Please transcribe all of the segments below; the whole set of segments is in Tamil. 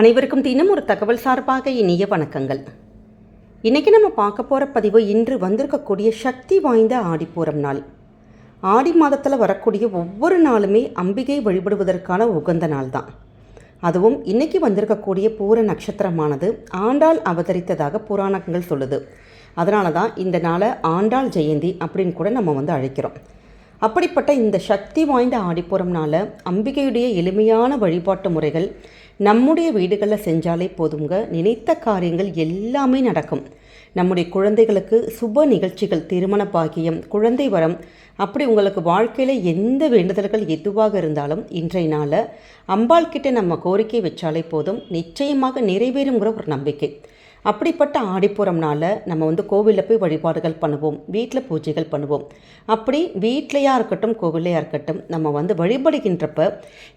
அனைவருக்கும் தினம் ஒரு தகவல் சார்பாக இனிய வணக்கங்கள். இன்றைக்கி நம்ம பார்க்க போகிற பதிவு இன்று வந்திருக்கக்கூடிய சக்தி வாய்ந்த ஆடிப்பூரம் நாள். ஆடி மாதத்தில் வரக்கூடிய ஒவ்வொரு நாளுமே அம்பிகை வழிபடுவதற்கான உகந்த நாள் தான். அதுவும் இன்றைக்கி வந்திருக்கக்கூடிய பூர நட்சத்திரமானது ஆண்டாள் அவதரித்ததாக புராணங்கள் சொல்லுது. அதனால தான் இந்த நாளை ஆண்டாள் ஜெயந்தி அப்படின்னு கூட நம்ம வந்து அழைக்கிறோம். அப்படிப்பட்ட இந்த சக்தி வாய்ந்த ஆடிப்புறம்னால அம்பிகையுடைய எளிமையான வழிபாட்டு முறைகள் நம்முடைய வீடுகளில் செஞ்சாலே போதுங்க நினைத்த காரியங்கள் எல்லாமே நடக்கும். நம்முடைய குழந்தைகளுக்கு சுப நிகழ்ச்சிகள் திருமண பாக்கியம் குழந்தை வரம் அப்படி உங்களுக்கு வாழ்க்கையில் எந்த வேண்டுதல்கள் எதுவாக இருந்தாலும் இன்றைய நாளில் அம்பாள் கிட்ட நம்ம கோரிக்கை வச்சாலே போதும். நிச்சயமாக நிறைவேறுங்கிற ஒரு நம்பிக்கை. அப்படிப்பட்ட ஆடிப்புறம்னால நம்ம வந்து கோவிலில் போய் வழிபாடுகள் பண்ணுவோம் வீட்டில் பூஜைகள் பண்ணுவோம். அப்படி வீட்லையாக இருக்கட்டும் கோவிலையாக இருக்கட்டும் நம்ம வந்து வழிபடுகின்றப்ப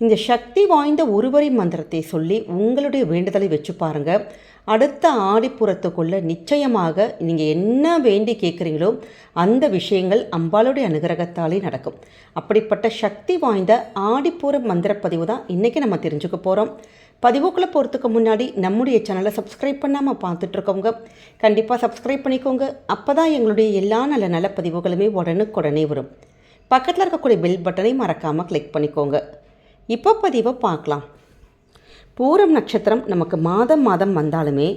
இந்த சக்தி வாய்ந்த ஒருவரி மந்திரத்தை சொல்லி உங்களுடைய வேண்டுதலை வச்சு பாருங்கள் அடுத்த ஆடிப்புறத்துக்குள்ள நிச்சயமாக நீங்கள் என்ன வேண்டி கேட்குறீங்களோ அந்த விஷயங்கள் அம்பாளுடைய அனுகிரகத்தாலே நடக்கும். அப்படிப்பட்ட சக்தி வாய்ந்த ஆடிப்புற மந்திரப்பதிவு தான் இன்றைக்கி நம்ம தெரிஞ்சுக்க போகிறோம் பதிவுக்குள்ளே போகிறதுக்கு முன்னாடி நம்முடைய சேனலை சப்ஸ்கிரைப் பண்ணாமல் பார்த்துட்ருக்கவங்க கண்டிப்பாக சப்ஸ்கிரைப் பண்ணிக்கோங்க. அப்போ தான் எங்களுடைய எல்லா நல்ல நல்ல பதிவுகளுமே உடனுக்குடனே வரும். பக்கத்தில் இருக்கக்கூடிய பெல் பட்டனை மறக்காமல் கிளிக் பண்ணிக்கோங்க. இப்போ பதிவை பார்க்கலாம். பூரம் நட்சத்திரம் நமக்கு மாதம் மாதம் வந்தாலுமே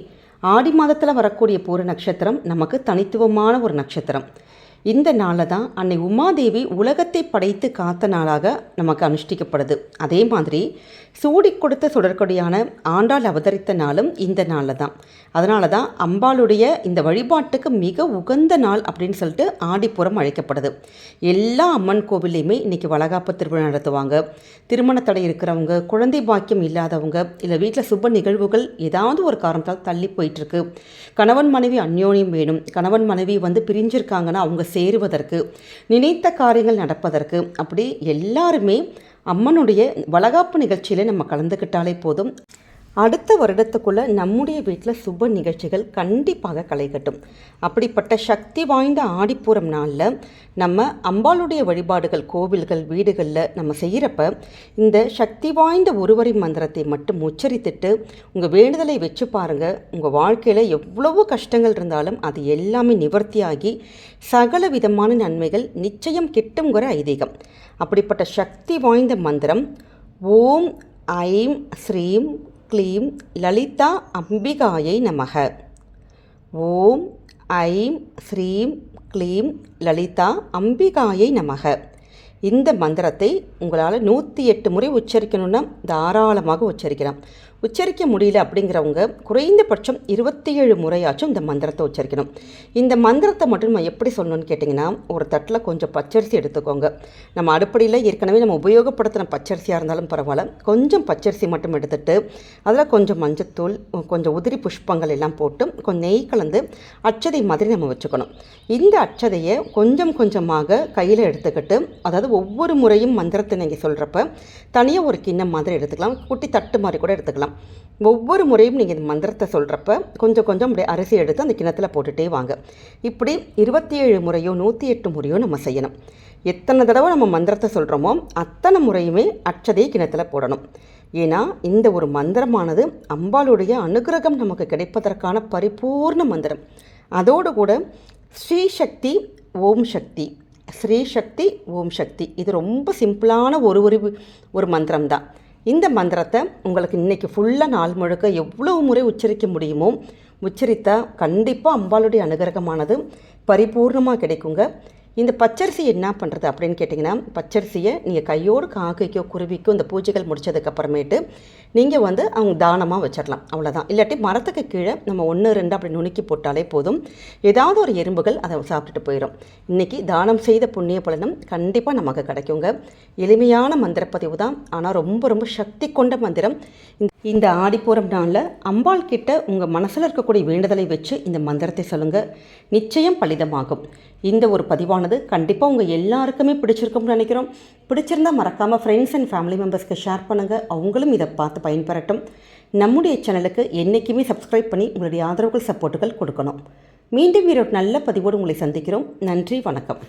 ஆடி மாதத்தில் வரக்கூடிய பூர நட்சத்திரம் நமக்கு தனித்துவமான ஒரு நட்சத்திரம். இந்த நாளில் தான் அன்னை உமாதேவி உலகத்தை படைத்து காத்த நாளாக நமக்கு அனுஷ்டிக்கப்படுது. அதே மாதிரி சூடி கொடுத்த சுடற்கொடியான ஆண்டாள் அவதரித்த நாளும் இந்த நாளில் தான். அதனால தான் அம்பாளுடைய இந்த வழிபாட்டுக்கு மிக உகந்த நாள் அப்படின்னு சொல்லிட்டு ஆடிப்புறம் அழைக்கப்படுது. எல்லா அம்மன் கோவில்லையுமே இன்றைக்கி வளகாப்பு திருவிழா நடத்துவாங்க. திருமண தடை இருக்கிறவங்க குழந்தை பாக்கியம் இல்லாதவங்க இல்லை வீட்டில் சுப நிகழ்வுகள் ஏதாவது ஒரு காரணத்தால் தள்ளி போயிட்டுருக்கு கணவன் மனைவி அந்யோன்யம் வேணும். கணவன் மனைவி வந்து பிரிஞ்சிருக்காங்கன்னா அவங்க சேருவதற்கு நினைத்த காரியங்கள் நடப்பதற்கு அப்படி எல்லாருமே அம்மனுடைய வளகாப்பு நிகழ்ச்சியில் நம்ம கலந்துக்கிட்டாலே போதும். அடுத்த வருடத்துக்குள்ளே நம்முடைய வீட்டில் சுப நிகழ்ச்சிகள் கண்டிப்பாக களை கட்டும். அப்படிப்பட்ட சக்தி வாய்ந்த ஆடிப்பூரம் நாளில் நம்ம அம்பாளுடைய வழிபாடுகள் கோவில்கள் வீடுகளில் நம்ம செய்கிறப்ப இந்த சக்தி வாய்ந்த ஒருவரி மந்திரத்தை மட்டும் உச்சரித்துட்டு உங்கள் வேண்டுதலை வச்சு பாருங்கள் உங்கள் வாழ்க்கையில் எவ்வளவோ கஷ்டங்கள் இருந்தாலும் அது எல்லாமே நிவர்த்தியாகி சகல விதமான நன்மைகள் நிச்சயம் கிட்டுங்கிற ஐதீகம். அப்படிப்பட்ட சக்தி வாய்ந்த மந்திரம் ஓம் ஐம் ஸ்ரீம் க்ளீம் லலிதா அம்பிகாயை நமக. ஓம் ஐம் ஸ்ரீம் க்ளீம் லலிதா அம்பிகாயை நமக. இந்த மந்திரத்தை உங்களால் நூற்றி எட்டு முறை உச்சரிக்கணும்னா தாராளமாக உச்சரிக்கலாம். உச்சரிக்க முடியல அப்படிங்கிறவங்க குறைந்தபட்சம் இருபத்தி ஏழு முறையாச்சும் இந்த மந்திரத்தை உச்சரிக்கணும். இந்த மந்திரத்தை மட்டும் நம்ம எப்படி சொல்லணும்னு கேட்டிங்கன்னா ஒரு தட்டில் கொஞ்சம் பச்சரிசி எடுத்துக்கோங்க. நம்ம அடுப்படியில் ஏற்கனவே நம்ம உபயோகப்படுத்தின பச்சரிசியாக இருந்தாலும் பரவாயில்ல. கொஞ்சம் பச்சரிசி மட்டும் எடுத்துட்டு அதில் கொஞ்சம் மஞ்சத்தூள் கொஞ்சம் உதிரி புஷ்பங்கள் எல்லாம் போட்டு கொஞ்சம் நெய் கலந்து அச்சதை மாதிரி நம்ம வச்சுக்கணும். இந்த அச்சதையை கொஞ்சம் கொஞ்சமாக கையில் எடுத்துக்கிட்டு அதாவது ஒவ்வொரு முறையும் மந்திரத்தை நீங்கள் சொல்கிறப்ப தனியாக ஒரு கிண்ணம் மாதிரி எடுத்துக்கலாம். குட்டி தட்டு மாதிரி கூட எடுத்துக்கலாம். ஒவ்வொரு முறையும் நீங்கள் இந்த மந்திரத்தை சொல்கிறப்ப கொஞ்சம் கொஞ்சம் அப்படியே அரிசி எடுத்து அந்த கிணத்துல போட்டுகிட்டே வாங்க. இப்படி இருபத்தி ஏழு முறையோ நூற்றி எட்டு முறையோ நம்ம செய்யணும். எத்தனை தடவை நம்ம மந்திரத்தை சொல்கிறோமோ அத்தனை முறையுமே அச்சதையை கிணத்துல போடணும். ஏன்னா இந்த ஒரு மந்திரமானது அம்பாளுடைய அனுகிரகம் நமக்கு கிடைப்பதற்கான பரிபூர்ண மந்திரம். அதோடு கூட ஸ்ரீசக்தி ஓம் சக்தி. ஸ்ரீசக்தி ஓம் சக்தி. இது ரொம்ப சிம்பிளான ஒரு ஒரு ஒரு மந்திரம் தான் இந்த மந்திரத்தை உங்களுக்கு இன்றைக்கி ஃபுல்லாக நாள் முழுக்க எவ்வளோ முறை உச்சரிக்க முடியுமோ உச்சரித்தால் கண்டிப்பாக அம்பாளுடைய அனுகிரகமானது பரிபூர்ணமாக கிடைக்குங்க. இந்த பச்சரிசி என்ன பண்ணுறது அப்படின்னு கேட்டிங்கன்னா பச்சரிசியை நீங்கள் கையோடு காக்கைக்கோ குருவிக்கோ இந்த பூஜைகள் முடித்ததுக்கப்புறமேட்டு நீங்கள் வந்து அவங்க தானமாக வச்சிடலாம் அவ்வளோதான் இல்லாட்டி மரத்துக்கு கீழே நம்ம ஒன்று ரெண்டு அப்படி நுணுக்கி போட்டாலே போதும். ஏதாவது ஒரு எறும்புகள் அதை சாப்பிட்டுட்டு போயிடும் இன்றைக்கி தானம் செய்த புண்ணிய பலனும் கண்டிப்பாக நமக்கு கிடைக்குங்க. எளிமையான மந்திர பதிவு தான். ஆனால் ரொம்ப ரொம்ப சக்தி கொண்ட மந்திரம். இந்த இந்த ஆடிப்பூரம் நாளில் அம்பாள் கிட்ட உங்கள் மனசில் இருக்கக்கூடிய வேண்டுதலை வச்சு இந்த மந்திரத்தை சொல்லுங்கள் நிச்சயம் பலிதமாகும். இந்த ஒரு பதிவானது கண்டிப்பாக உங்கள் எல்லாருக்குமே பிடிச்சிருக்கும்னு நினைக்கிறோம். பிடிச்சிருந்தால் மறக்காமல் ஃப்ரெண்ட்ஸ் அண்ட் ஃபேமிலி மெம்பர்ஸ்க்கு ஷேர் பண்ணுங்கள் அவங்களும் இதை பார்த்து பயன்பெறட்டும். நம்முடைய சேனலுக்கு என்றைக்குமே சப்ஸ்கிரைப் பண்ணி உங்களுடைய ஆதரவுகள் சப்போர்ட்டுகள் கொடுக்கணும். மீண்டும் ஒரு நல்ல பதிவோடு உங்களை சந்திக்கிறோம். நன்றி வணக்கம்.